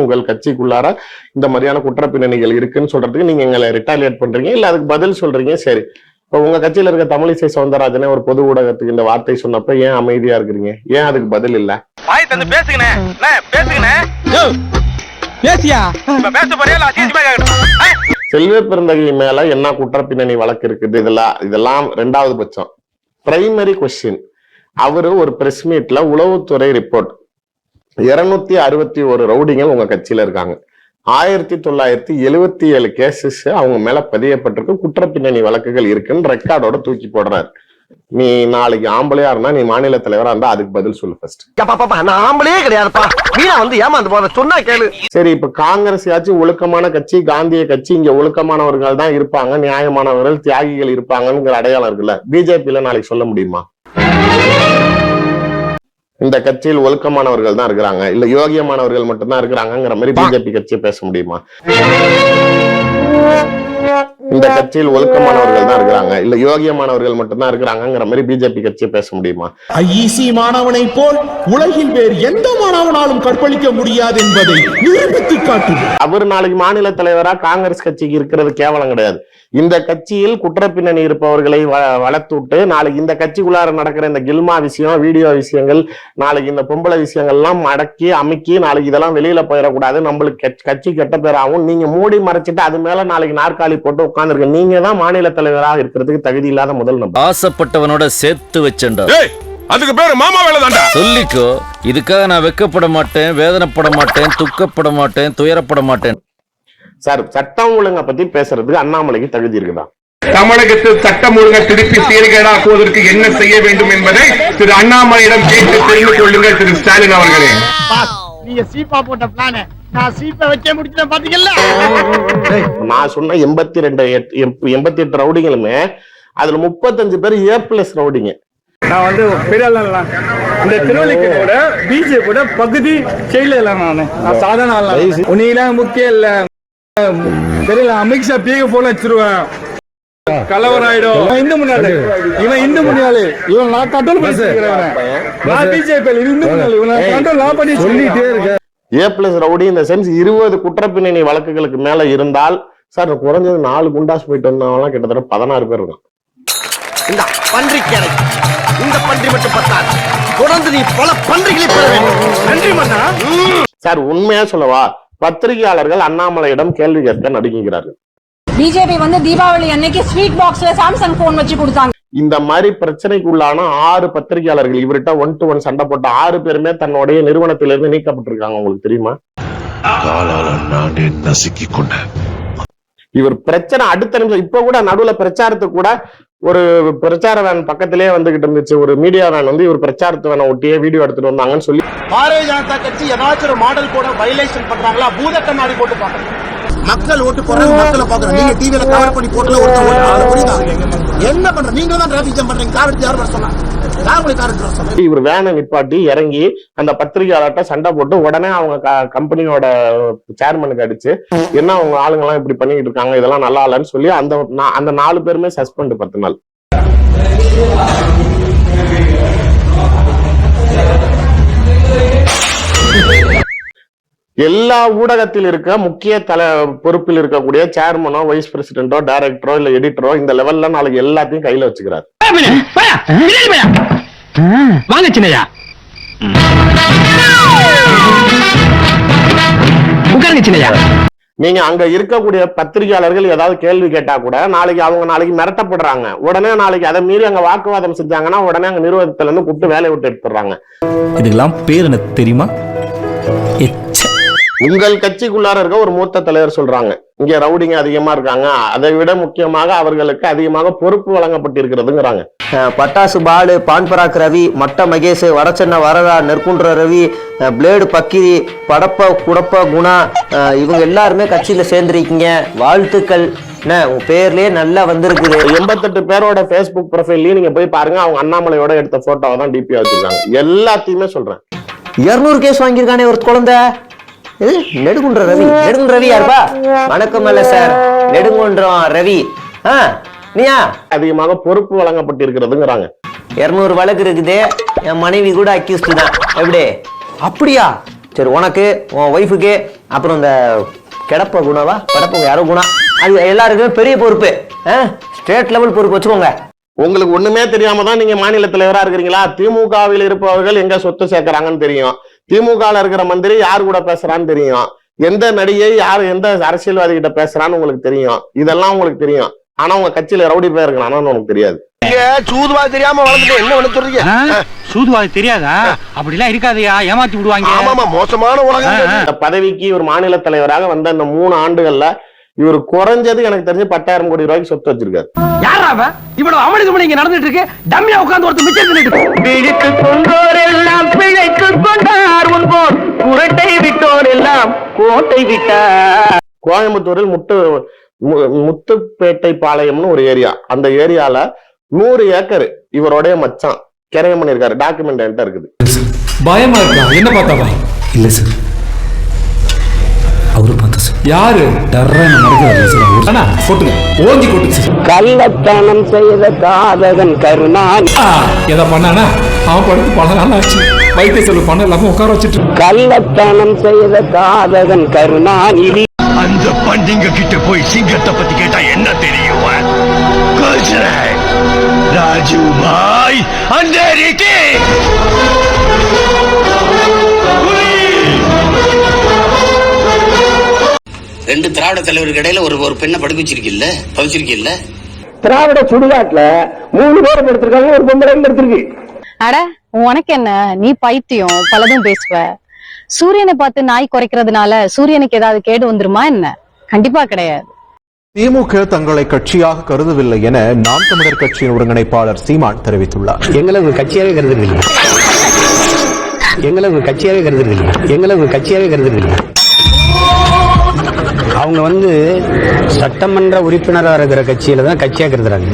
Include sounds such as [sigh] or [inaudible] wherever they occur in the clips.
உங்கள் கட்சிக்குள்ளார இந்த மாதிரியான குற்ற பின்னணிகள் இருக்குன்னு சொல்றதுக்கு நீங்க எங்களை ரிட்டாலியேட் பண்றீங்க. இல்ல அதுக்கு பதில் சொல்றீங்க. சரி. இப்போ உங்க கட்சியில இருக்க தமிழிசை சவுந்தரராஜனே ஒரு பொது ஊடகத்துக்கு இந்த வார்த்தை சொன்னப்ப ஏன் அமைதியா இருக்கிறீங்க? ஏன் அதுக்கு பதில் இல்ல? வாய் தந்து செல்வ பெருந்தகை மேல என்ன குற்ற பின்னணி வழக்கு இருக்குது? இதெல்லாம் இதெல்லாம் ரெண்டாவது பட்சம். பிரைமரி கொஸ்டின் அவரு ஒரு பிரஸ் மீட்ல உளவுத்துறை ரிப்போர்ட் இருநூத்தி அறுபத்தி ஒரு ரவுடிகள் உங்க கட்சியில இருக்காங்க. ஆயிரத்தி தொள்ளாயிரத்தி எழுவத்தி ஏழு கேசஸ் அவங்க மேல பதியப்பட்டிருக்கு. குற்ற பின்னணி வழக்குகள் இருக்குன்னு ரெக்கார்டோட தூக்கி போடுறாரு. நீ நாளைக்கு ஆம்பளையா இருந்தா நீ மாநில தலைவரா இருந்தா அதுக்கு பதில் சொல்லு ஃபர்ஸ்ட் நான் ஆம்பளே கிடையாதுப்பா. வீணா வந்து ஏமாந்து போற சொன்னா கேளு. சரி இப்ப காங்கிரஸ் ஆச்சு ஒழுக்கமான கட்சி காந்திய கட்சி இங்க ஒழுக்கமானவர்கள் தான் இருப்பாங்க நியாயமானவர்கள் தியாகிகள் இருப்பாங்கங்கிற அடையாளம் இருக்குல்ல. பிஜேபியில நாளைக்கு சொல்ல முடியுமா? இந்த கட்சியில் ஒழுக்கமானவர்கள் தான் இருக்கிறாங்க. இல்ல யோகியமானவர்கள் மட்டும்தான் இருக்கிறாங்கிற மாதிரி பிஜேபி கட்சியை பேச முடியுமா? கட்சியில் ஒழுக்கமானவர்கள் தான் இருக்கிறாங்க. இல்ல யோகியமானவர்கள் மட்டும்தான் இருக்கிறாங்கிற மாதிரி பிஜேபி கட்சியை பேச முடியுமா? ஐஇசி மாணவனை போல் உலகில் வேறு எந்த மாணவனாலும் கற்பழிக்க முடியாது என்பதை நிரூபித்து காட்டுவோம் அவர் நாளைக்கு மாநில தலைவரா காங்கிரஸ் கட்சிக்கு இருக்கிறது கேவலம் கிடையாது. இந்த கட்சியில் குற்ற பின்னணி இருப்பவர்களை வளர்த்துட்டு நாளைக்கு இந்த கட்சிக்குள்ளார நடக்கிற இந்த கில்மா விஷயம் வீடியோ விஷயங்கள் நாளைக்கு இந்த பொம்பளை விஷயங்கள்லாம் அடக்கி அமுக்கி நாளைக்கு இதெல்லாம் வெளியில போயிடக்கூடாது. நம்மளுக்கு கட்சி- கெட்ட பேராகும் நீங்க மூடி மறைச்சிட்டு அது மேல நாளைக்கு நாற்காலி போட்டு உட்கார்ந்துருக்க நீங்க தான் மாநில தலைவராக இருக்கிறதுக்கு தகுதி இல்லாத முதல் நபர். ஆசைப்பட்டவனோட சேர்த்து வச்சண்டா அதுக்கு பேரு மாமா வேலை தான்டா சொல்லிக்கோ இதுக்காக நான் வெக்கப்பட மாட்டேன் வேதனைப்பட மாட்டேன் துக்கப்பட மாட்டேன் துயரப்பட மாட்டேன். சார் சட்டம் ஒழுங்கை பத்தி பேசுறதுக்கு அண்ணாமலைக்கு தகுதி இருக்குதா? தமிழகத்தில் சட்டம் ஒழுங்கை திருப்பி சீர்கேடாக்குவதற்கு என்ன செய்ய வேண்டும் என்பதை திரு அண்ணாமலையிடம் கேட்டு தெரிந்து கொள்ளுங்கள் திரு ஸ்டாலின் அவர்களே. நீங்க சீப்பா போட்ட பிளான நான் சீப்பை வச்சே முடிச்சிட்டேன் பாத்தீங்கல்ல? நான் சொன்ன எண்பத்தி ரெண்டு எண்பத்தி எட்டு ரவுடிங்களுமே அதுல முப்பத்தஞ்சு பேர் ஏ பிளஸ் ரவுடிங்க. நான் வந்து பெரிய இந்த திருவள்ளிக்கோட பிஜேபியோட பகுதி செயல இல்லை நான். நான் சாதாரண ஆள் உன்னையெல்லாம் முக்கியம் இல்ல. தெரியல அமித்ஷா போல வச்சிருவேன். கலவரம் ஆயிடும் இவன் இந்து முன்னாடி இவன் இந்து முன்னாடி இவன் நான் கண்ட்ரோல் பண்ணி நான் பிஜேபி இந்து முன்னாடி இவன் கண்ட்ரோல் நான் பண்ணி சொல்லிட்டே இருக்கேன் ஏ பிளஸ் ரவுடி இந்த சென்ஸ் இருபது குற்றப்பின்னணி வழக்குகளுக்கு மேல இருந்தால் சார் குறைஞ்சது நாலு குண்டாஸ் போயிட்டு வந்தவங்கலாம் கிட்டத்தட்ட பதினாறு பேர் இருக்கும் இந்த பன்றிக்கடை இந்த பன்றி மட்டும் பத்தாது. தொடர்ந்து நீ பல பன்றிகளை பெற வேண்டும். நன்றி மன்னா. சார் உண்மையா சொல்லவா? பத்திரிகையாளர்கள் அண்ணாமலையிடம் கேள்வி கேட்க நடுங்குகிறார்கள். பிஜேபி வந்து தீபாவளி அன்னைக்கு ஸ்வீட் பாக்ஸ்ல சாம்சங் போன் வச்சு கொடுத்தாங்க. இந்த மாதிரி பிரச்சனைக்குள்ளான ஆறு பத்திரிகையாளர்கள் இவர்கிட்ட ஒன் டு ஒன் சண்டை போட்ட ஆறு பேருமே தன்னுடைய நிறுவனத்திலிருந்து நீக்கப்பட்டிருக்காங்க. உங்களுக்கு தெரியுமா? இவர் பிரச்சனை அடுத்த நிமிஷம் இப்ப கூட நடுவுல பிரச்சாரத்துக்கு கூட ஒரு பிரச்சார வேன் பக்கத்திலே வந்துகிட்டு இருந்துச்சு. ஒரு மீடியா வேன் வந்து இவர் பிரச்சாரத்து வேனை ஒட்டியே வீடியோ எடுத்துட்டு வந்தாங்கன்னு சொல்லி பாரதிய ஜனதா கட்சி ஏதாச்சும் ஒரு மாடல் கூட வயலேஷன் பண்றாங்களா? பூத கண்ணாடி போட்டு பாக்குறேன் மக்கள் ஓட்டு போடுறது மக்களை பாக்குறோம் நீங்க டிவில கவர் பண்ணி போட்டுல ஒருத்தர் ஓட்டு புரியுதா? என்ன பண்ற? நீங்க தான் டிராபிக் ஜாம் பண்றீங்க. கார் எடுத்து யார் வர சொன்னா? இவர் வேனை நிப்பாட்டி இறங்கி அந்த பத்திரிகையாளர்கிட்ட சண்டை போட்டு உடனே அவங்க க- கம்பெனியோட சேர்மனுக்கு அடிச்சு என்ன அவங்க ஆளுங்க எல்லாம் இப்படி பண்ணிட்டு இருக்காங்க? இதெல்லாம் நல்லா இல்லைன்னு சொல்லி அந்த அந்த நாலு பேருமே சஸ்பெண்ட் பத்து நாள். எல்லா ஊடகத்தில் இருக்க முக்கிய தல பொறுப்பில் இருக்கக்கூடிய சேர்மனோ வைஸ் பிரசிடென்டோ டைரக்டரோ இல்ல எடிட்டரோ இந்த லெவல்ல நாளைக்கு எல்லாத்தையும் கையில வச்சுக்கிறாரு. வாங்க சின்னையா. உட்காருங்க சின்னையா. நீங்க அங்க இருக்கக்கூடிய பத்திரிகையாளர்கள் ஏதாவது கேள்வி கேட்டா கூட நாளைக்கு அவங்க நாளைக்கு மிரட்டப்படுறாங்க. உடனே நாளைக்கு அதை மீறி அங்க வாக்குவாதம் செஞ்சாங்கன்னா உடனே அங்க நிறுவனத்துல இருந்து கூப்பிட்டு வேலையை விட்டு எடுத்துடுறாங்க. இதுக்கெல்லாம் பேர் எனக்கு தெரியுமா? உங்கள் கட்சிக்குள்ளார இருக்க ஒரு மூத்த தலைவர் சொல்றாங்க. இங்க ரவுடிங்க அதிகமா இருக்காங்க. அதை விட முக்கியமாக அவர்களுக்கு அதிகமாக பொறுப்பு வழங்கப்பட்டிருக்கிறதுங்கிறாங்க. பட்டாசு பாலு பான்பராக் ரவி மட்ட மகேஷ் வடச்சென்ன வரதா நெற்குன்ற ரவி பிளேடு பக்கிரி படப்ப குடப்ப குணா இவங்க எல்லாருமே கட்சியில சேர்ந்திருக்கீங்க. வாழ்த்துக்கள். உங்க பேர்லயே நல்லா வந்திருக்குது. எண்பத்தெட்டு பேரோட ஃபேஸ்புக் ப்ரொஃபைல்லயும் நீங்க போய் பாருங்க. அவங்க அண்ணாமலையோட எடுத்த போட்டோவை தான் டிபியா வச்சிருக்காங்க. எல்லாத்தையுமே சொல்றேன். இருநூறு கேஸ் வாங்கியிருக்கானே ஒரு குழந்தை. நெடுங்குன்ற ரவி. நெடுங்குன்ற ரவி யாருப்பா? வணக்கம் அல்ல சார். நெடுங்குன்றம் ரவி. ஆ நீயா? அதிகமாக பொறுப்பு வழங்கப்பட்டிருக்கிறதுங்கிறாங்க. இருநூறு வழக்கு இருக்குது. என் மனைவி கூட அக்யூஸ்டு தான். எப்படி? அப்படியா? சரி உனக்கு உன் ஒய்ஃபுக்கு அப்புறம் இந்த கிடப்ப குணவா? கிடப்ப யாரோ குணா? அது எல்லாருக்குமே பெரிய பொறுப்பு. ஸ்டேட் லெவல் பொறுப்பு வச்சுக்கோங்க. உங்களுக்கு ஒண்ணுமே தெரியாம தான் நீங்க மாநில தலைவரா இருக்கிறீங்களா? திமுகவில் இருப்பவர்கள் எங்க சொத்து சேர்க்கறாங்கன்னு தெரியும். திமுகல இருக்கிற மந்திரி யார் கூட பேசுறான்னு தெரியும். எந்த நடிகை யார் எந்த அரசியல்வாதி கிட்ட பேசுறான்னு உங்களுக்கு தெரியும். இதெல்லாம் உங்களுக்கு தெரியும். ஆனா உங்க கட்சியில ரவுடி பேர் இருக்கணும் உனக்கு தெரியாது. சூதுவா தெரியாம வளர்ந்துட்டு என்ன பண்ண சொல்றீங்க? சூதுவாது தெரியாதா? அப்படிலாம் இருக்காதயா ஏமாத்தி விடுவாங்க. ஆமாமா மோசமான உலகம் இந்த பதவிக்கு ஒரு மாநில தலைவராக வந்த இந்த மூணு ஆண்டுகள்ல இவர் குறைஞ்சது எனக்கு தெரிஞ்சு பத்தாயிரம் கோடி ரூபாய்க்கு சொத்து வச்சிருக்காரு. அவன்? இவ்வளவு அமளி துமணி இங்க நடந்துட்டு இருக்கு டம்மியா உட்கார்ந்து ஒருத்தர் மிச்சம் தின்னுட்டு பிடித்து கொண்டோர் எல்லாம் பிழைத்து கொண்டார் முன்போர் குரட்டை விட்டோர் எல்லாம் கோட்டை விட்டார். கோயம்புத்தூரில் முட்டு மு- முத்துப்பேட்டை பாளையம்னு ஒரு ஏரியா. அந்த ஏரியால நூறு ஏக்கர் இவருடைய மச்சான். கிரையம் பண்ணிருக்காரு டாக்குமெண்ட் என்கிட்ட இருக்குது. பயமா இருக்கா? என்ன பார்த்தாவா? இல்ல சார் சார் யாரு? டர்ரா நடக்கிறது சார் அண்ணா கொட்டுங்க. ஓஞ்சி கொட்டுங்க. சார் கள்ளத்தனம் செய்த காதகன் கருணான் எதை பண்ணானா? அவன் படுத்து பல நாள் ஆச்சு. வைத்திய செலவு பண்ண இல்லாம உட்கார வச்சுட்டு. கள்ளத்தனம் செய்த காதகன் கருணாநிதி. அந்த பண்டிங்க கிட்ட போய் சிங்கத்தை பத்தி கேட்டா என்ன தெரியும்? ராஜு பாய் அந்த ரெண்டு திராவிட தலைவருக்கு இடையில ஒரு ஒரு பெண்ணை படுக்க வச்சிருக்கில்ல? பவிச்சிருக்கில்ல திராவிட சுடுகாட்டுல மூணு பேர் எடுத்திருக்காங்க ஒரு பொம்பளை எடுத்திருக்கு அட உனக்கு என்ன? நீ பைத்தியம் பலதும் பேசுவ. சூரியனை பார்த்து நாய் குறைக்கிறதுனால சூரியனுக்கு ஏதாவது கேடு வந்துருமா என்ன? கண்டிப்பா கிடையாது. திமுக தங்களை கட்சியாக கருதவில்லை என நாம் தமிழர் கட்சியின் ஒருங்கிணைப்பாளர் சீமான் தெரிவித்துள்ளார். எங்களை கட்சியாவே கருதுறீங்க எங்களை கட்சியாவே கருதுறீங்க எங்களை கட்சியாவே கருதுறீங்க அவங்க வந்து சட்டமன்ற உறுப்பினராக இருக்கிற கட்சியில தான் கட்சியாக கருதுறாங்க.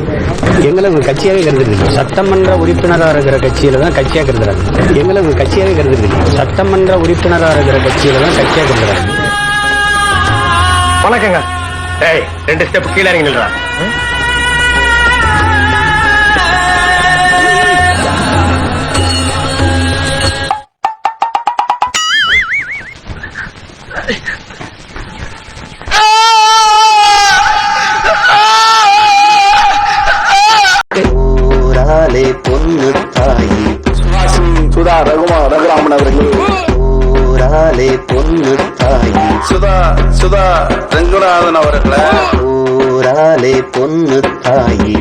எங்களை கட்சியாகவே கருதுறது சட்டமன்ற உறுப்பினராக இருக்கிற கட்சியில தான் கட்சியாக கருதுறாங்க. எங்களை கட்சியாகவே கருதுறது சட்டமன்ற உறுப்பினராக இருக்கிற கட்சியில தான் கட்சியாக கருதுறாங்க. வணக்கங்க. ரெண்டு ஸ்டெப் கீழே இறங்கி நில்றா. பொண்ணு தாயி சுதா ரகுமான் ரகுராமன் அவர்கள். ஊராலே பொண்ணு தாயி சுதா சுதா ரங்குநாதன் அவர்களை. ஊராலே பொண்ணு தாயி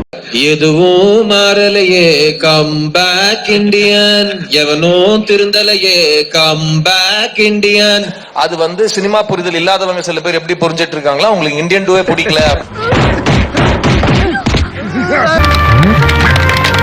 எதுவும் மாறலையே கம் பேக் இண்டியன் எவனோ திருந்தலையே கம் பேக் இண்டியன் அது வந்து சினிமா புரிதல் இல்லாதவங்க சில பேர் எப்படி புரிஞ்சிட்டு இருக்காங்களா உங்களுக்கு இந்தியன் டூவே பிடிக்கல. [laughs]